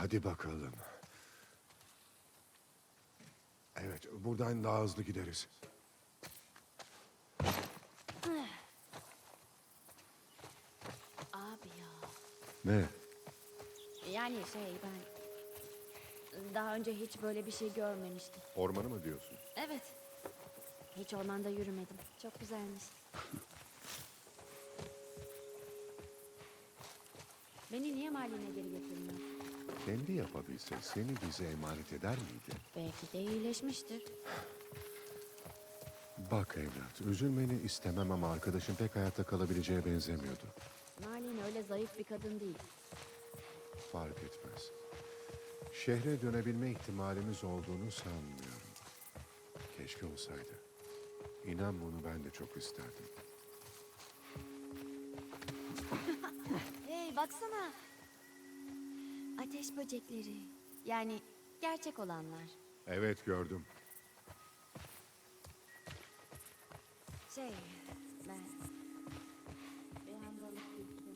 Hadi bakalım. Evet, buradan daha hızlı gideriz. Abi ya. Ne? Yani şey ben daha önce hiç böyle bir şey görmemiştim. Ormanı mı diyorsun? Evet. Hiç ormanda yürümedim. Çok güzelmiş. Beni niye mahalline geri getirmiyor? Kendi yapabilse seni bize emanet eder miydi? Belki de iyileşmiştir. Bak evlat, üzülmeni istemem ama arkadaşın pek hayatta kalabileceğe benzemiyordu. Malin öyle zayıf bir kadın değil. Fark etmez. Şehre dönebilme ihtimalimiz olduğunu sanmıyorum. Keşke olsaydı. İnan bunu ben de çok isterdim. Hey baksana. Ateş böcekleri. Yani gerçek olanlar. Evet gördüm. Şey ben... Bir anda alıp gittim.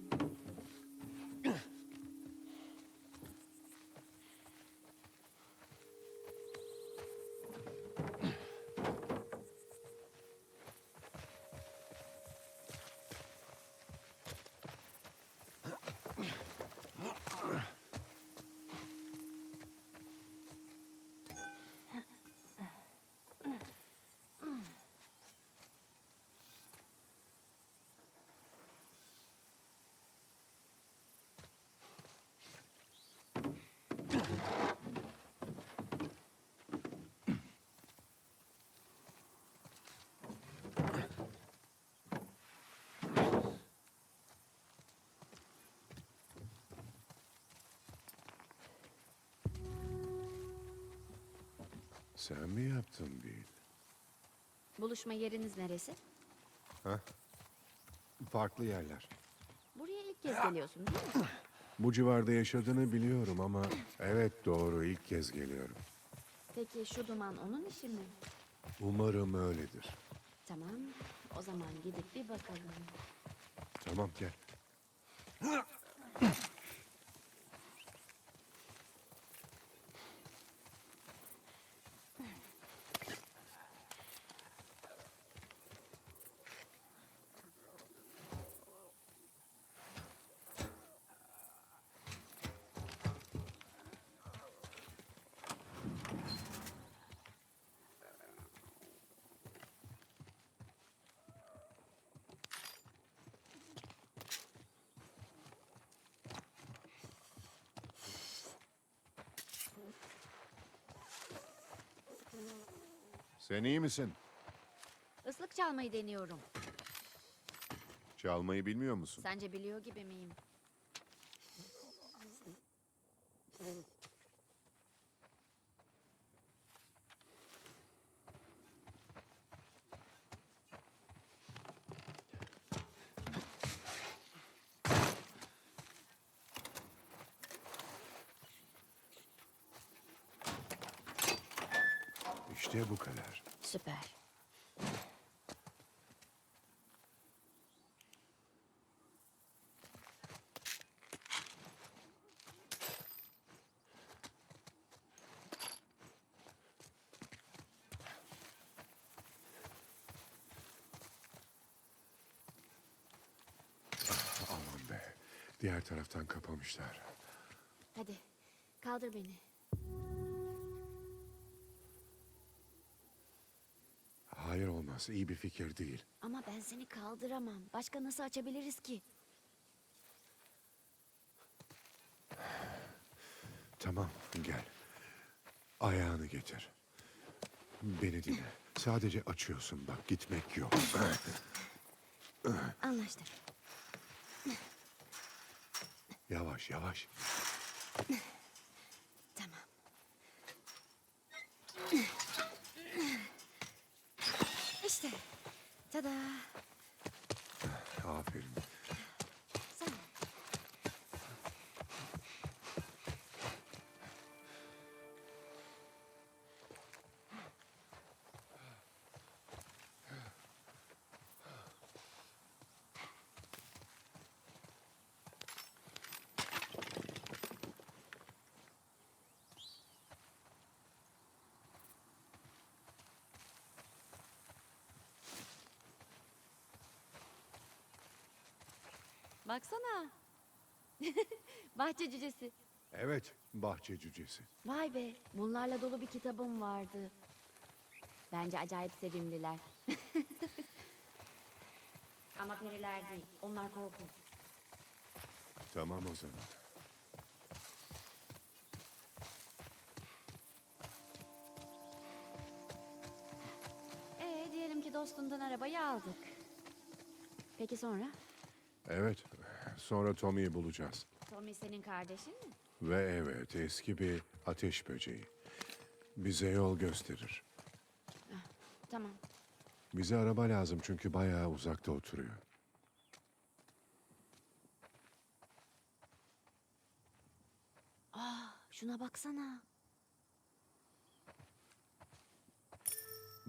Sen mi yaptın Bill? Buluşma yeriniz neresi? Ha? Farklı yerler. Buraya ilk kez geliyorsun değil mi? Bu civarda yaşadığını biliyorum ama... Evet doğru, ilk kez geliyorum. Peki şu duman onun işi mi? Umarım öyledir. Tamam. O zaman gidip bir bakalım. Tamam gel. Sen iyi misin? Islık çalmayı deniyorum. Çalmayı bilmiyor musun? Sence biliyor gibi miyim? İşte bu kadar. Süper. Aman be. Diğer taraftan kapamışlar. Hadi kaldır beni. Hayır olmaz. İyi bir fikir değil. Ama ben seni kaldıramam. Başka nasıl açabiliriz ki? Tamam gel. Ayağını getir. Beni dinle. Sadece açıyorsun bak gitmek yok. Anlaştık. Yavaş yavaş. Tamam. İşte. Tada. Aferin. Baksana. Bahçe cücesi. Evet, bahçe cücesi. Vay be, bunlarla dolu bir kitabım vardı. Bence acayip sevimliler. Ama periler değil, onlar korkunç. Tamam o zaman. Ee, diyelim ki dostundan arabayı aldık. Peki sonra? Evet, sonra Tommy'yi bulacağız. Tommy senin kardeşin mi? Ve evet, eski bir ateş böceği. Bize yol gösterir. Tamam. Bize araba lazım çünkü bayağı uzakta oturuyor. Şuna baksana.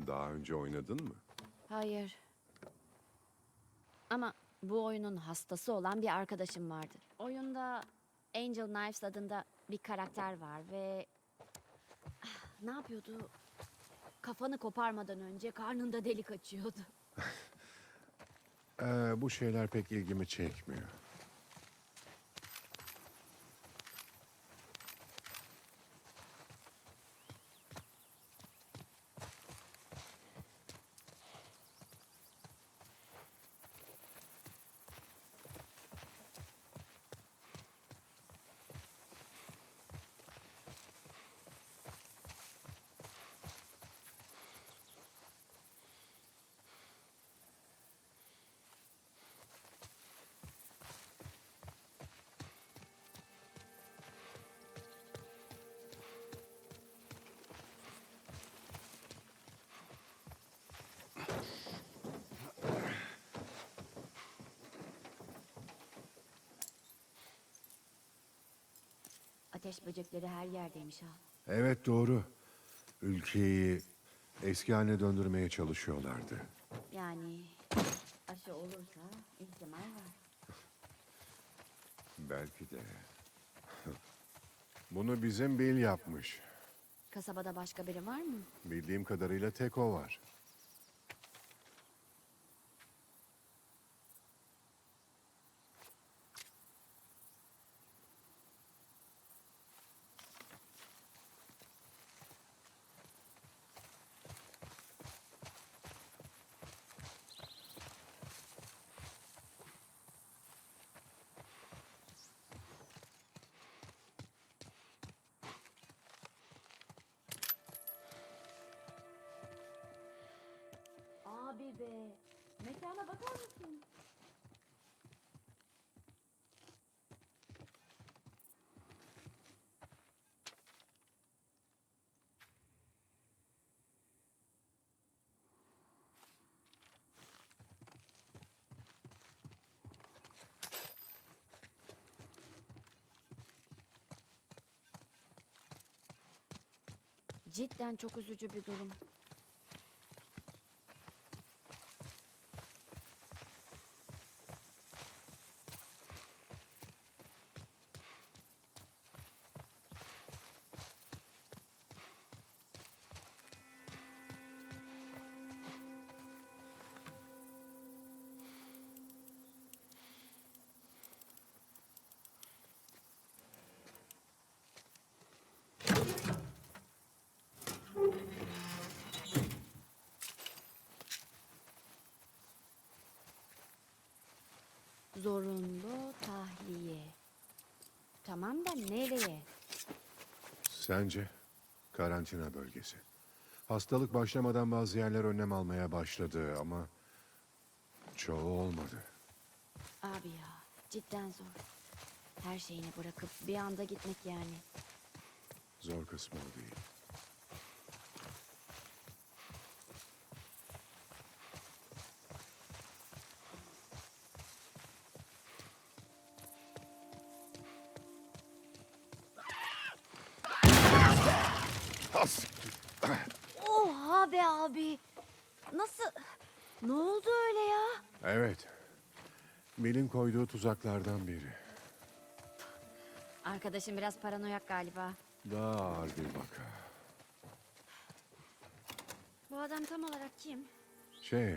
Daha önce oynadın mı? Hayır. Ama bu oyunun hastası olan bir arkadaşım vardı. Oyunda Angel Knives adında bir karakter var ve... Ah, Ne yapıyordu? Kafanı koparmadan önce karnında delik açıyordu. Ee, bu şeyler pek ilgimi çekmiyor. Ateş böcekleri her yerdeymiş ha. Evet doğru. Ülkeyi eski haline döndürmeye çalışıyorlardı. Yani aşı olursa ihtimal var. Belki de. Bunu bizim Bill yapmış. Kasabada başka biri var mı? Bildiğim kadarıyla tek o var. Abi be. Mekana bakar mısın? Cidden çok üzücü bir durum. Tamam da nereye? Sence? Karantina bölgesi. Hastalık başlamadan bazı yerler önlem almaya başladı ama çoğu olmadı. Abi ya cidden zor. Her şeyini bırakıp bir anda gitmek yani. Zor kısmı o değil. Abi. Nasıl? Ne oldu öyle ya? Evet. Bill'in koyduğu tuzaklardan biri. Arkadaşım biraz paranoyak galiba. Daha ağır bir vaka. Bu adam tam olarak kim? Şey,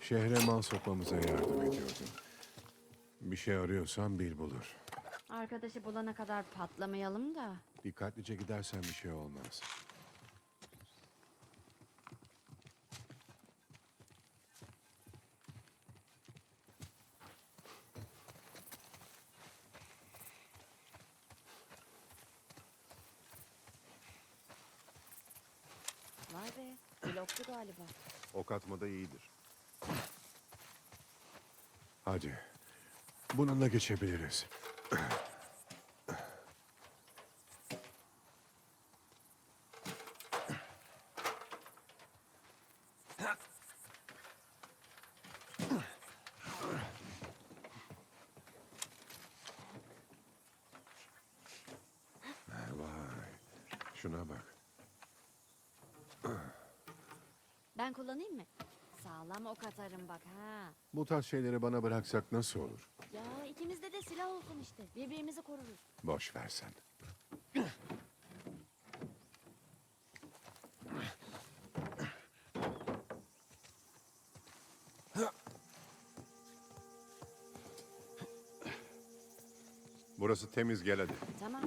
şehre mal sokmamıza yardım ediyordu. Bir şey arıyorsan bil bulur. Arkadaşı bulana kadar patlamayalım da. Dikkatlice gidersen bir şey olmaz. Vay be. Bloktu galiba. Ok atmada iyidir. Hadi. Bununla geçebiliriz. Vay. Şuna bak. Ben kullanayım mı? Sağlam ok atarım bak ha. Bu tarz şeyleri bana bıraksak nasıl olur? Ya ikimizde de silah olsun işte. Birbirimizi koruruz. Boş versen. Burası temiz gel hadi. Tamam.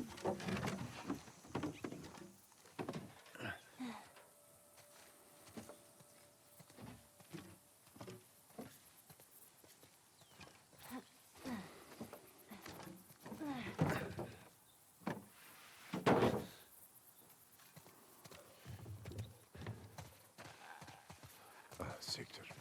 Ah siktir.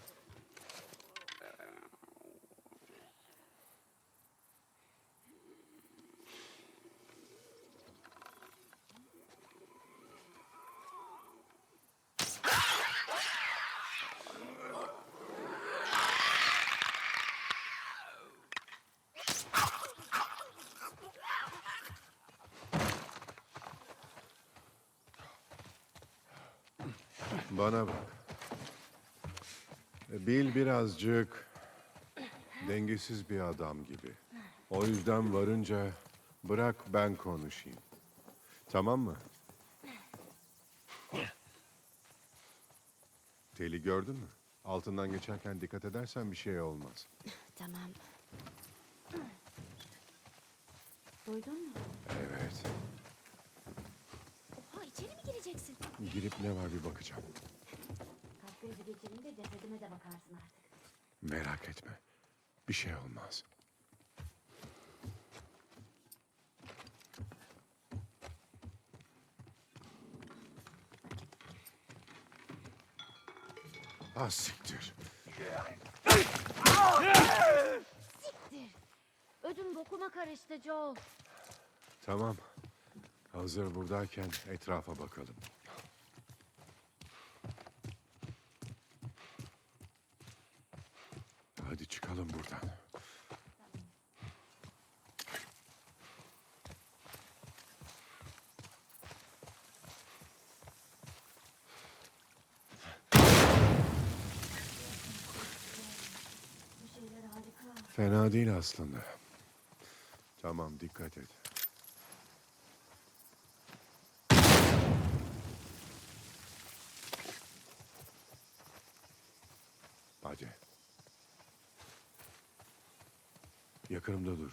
Bana bak. Bil birazcık dengesiz bir adam gibi. O yüzden varınca bırak ben konuşayım. Tamam mı? Teli gördün mü? Altından geçerken dikkat edersen bir şey olmaz. Tamam. Duydun mu? Evet. Oha içeri mi gireceksin? Girip ne var bir bakacağım. Cesedime de bakarsın artık. Merak etme. Bir şey olmaz. Ah siktir. Siktir. Ödüm bokuma karıştı Joel. Tamam. Hazır buradayken etrafa bakalım. Hadi çıkalım buradan. Fena değil aslında. Tamam dikkat et. Hadi. Yakınımda dur.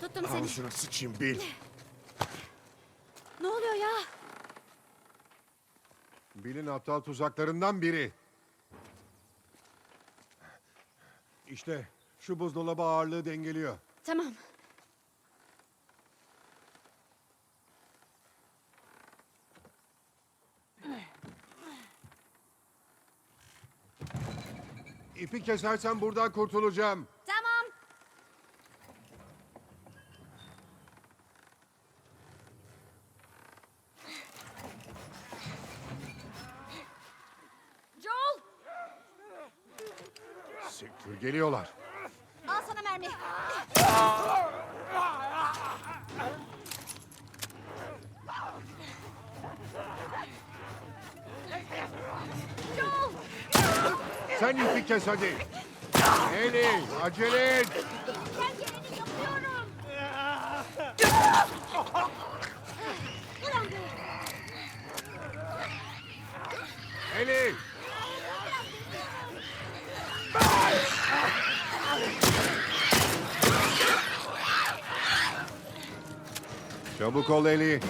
Tuttum seni. Ağzına sıçayım bil. Ne oluyor ya? Bill'in aptal tuzaklarından biri. İşte şu buzdolabı ağırlığı dengeliyor. Tamam. İpi kesersen buradan kurtulacağım. Geliyorlar. Al sana mermi. Joel! Sen ipi kes hadi. Eli acele et. Ben geleni yapıyorum. Ulan be. Eli. Çabuk ol Eli.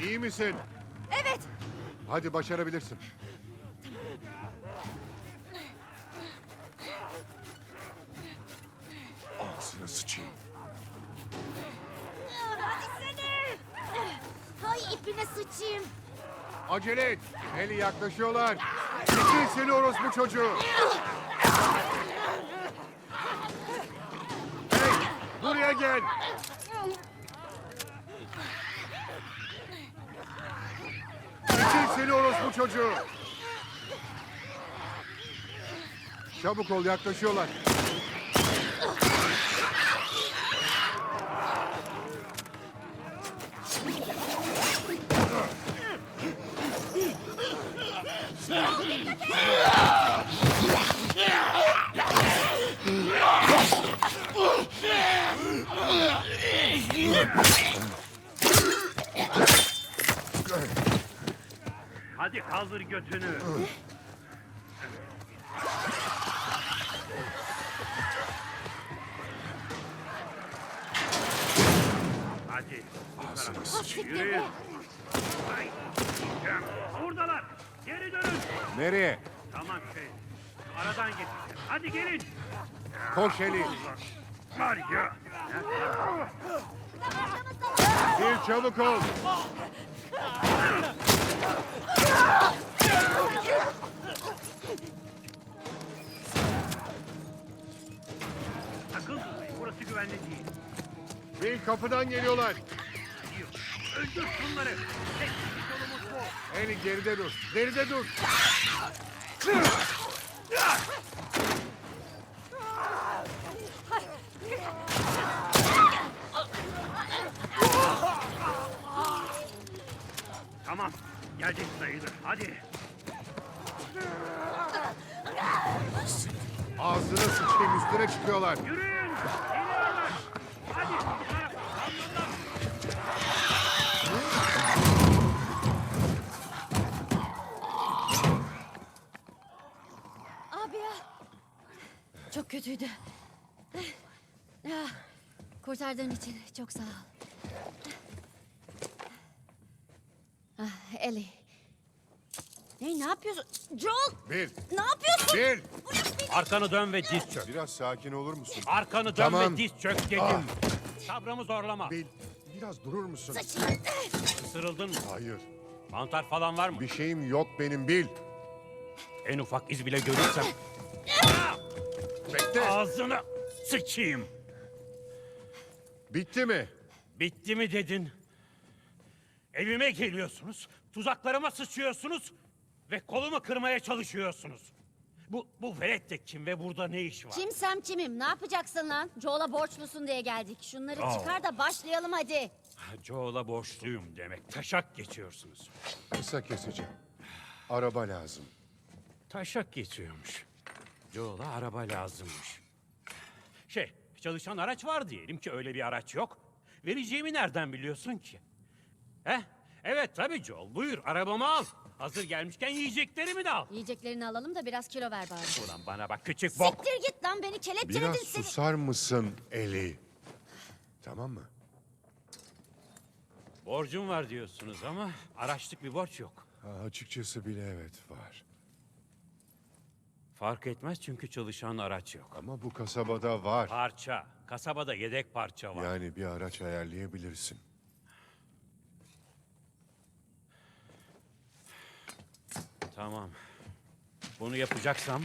İyi misin? Evet. Hadi başarabilirsin. Ağzına sıçayım. Hadi seni. Hay ipine sıçayım. Acele et. Eli yaklaşıyorlar. Bitir seni orospu çocuğu. Hey, buraya gel. Bitir seni orospu çocuğu. Çabuk ol yaklaşıyorlar. Hadi kaldır götünü. Hadi. Yürüyün. Ay. Buradalar. Geri dönün. Nereye? Tamam şey. Aradan geçeceğim. Hadi gelin. Koş Eli. Var ya. Bir çabuk ol. Sakın. Burası güvenli değil. Bir kapıdan geliyorlar. Öldür şunları. Tek. Eli geride dur. Geride dur. Tamam. Gelecek sayılır. Hadi. Ağzına sıçayım üstüne çıkıyorlar. Yürüyün. Kötüydü. Ah, Kurtardığın için çok sağ ol. Ah, Ellie. Hey, ne yapıyorsun? Joel! Bir, Ne yapıyorsun? bir. Arkanı dön ve diz çök. Biraz sakin olur musun? Arkanı dön Tamam. ve diz çök dedim. Ah. Sabrımı zorlama. Bil, biraz durur musun? Saçını. Isırıldın mı? Hayır, Mantar falan var mı? bir şeyim yok benim Bil. En ufak iz bile görürsem Bekle. ağzını sıçayım. Bitti mi? Bitti mi dedin? Evime geliyorsunuz, tuzaklarıma sıçıyorsunuz ve kolumu kırmaya çalışıyorsunuz. Bu, bu velet de kim ve burada ne iş var? Kimsem kimim? Ne yapacaksın lan? Joel'a borçlusun diye geldik. Şunları Aa. çıkar da başlayalım hadi. Joel'a borçluyum demek. Taşak geçiyorsunuz. Kısa keseceğim. Araba lazım. Taşak geçiyormuş. Joel'a araba lazımmış. Şey, çalışan araç var diyelim ki öyle bir araç yok. Vereceğimi nereden biliyorsun ki? He? Evet tabii Joel. Buyur arabamı al. Hazır gelmişken yiyeceklerimi de al. Yiyeceklerini alalım da biraz kilo ver bari. Ulan bana bak küçük bok. Siktir git lan beni kelepçeledin Biraz seni. susar mısın Eli? Tamam mı? Borcum var diyorsunuz ama araçlık bir borç yok. Ha, açıkçası bile evet var. Fark etmez çünkü çalışan araç yok. Ama bu kasabada var. Parça. Kasabada yedek parça var. Yani bir araç ayarlayabilirsin. Tamam. Bunu yapacaksam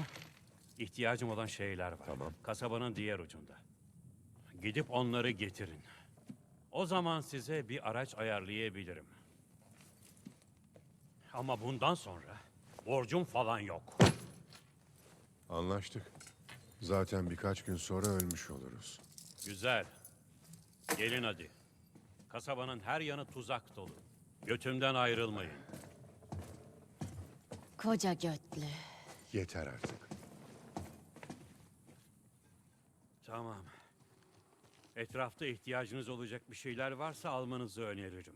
ihtiyacım olan şeyler var. Tamam. Kasabanın diğer ucunda. Gidip onları getirin. O zaman size bir araç ayarlayabilirim. Ama bundan sonra borcum falan yok. Anlaştık. Zaten birkaç gün sonra ölmüş oluruz. Güzel. Gelin hadi. Kasabanın her yanı tuzak dolu. Götümden ayrılmayın. Koca götlü. Yeter artık. Tamam. Etrafta ihtiyacınız olacak bir şeyler varsa almanızı öneririm.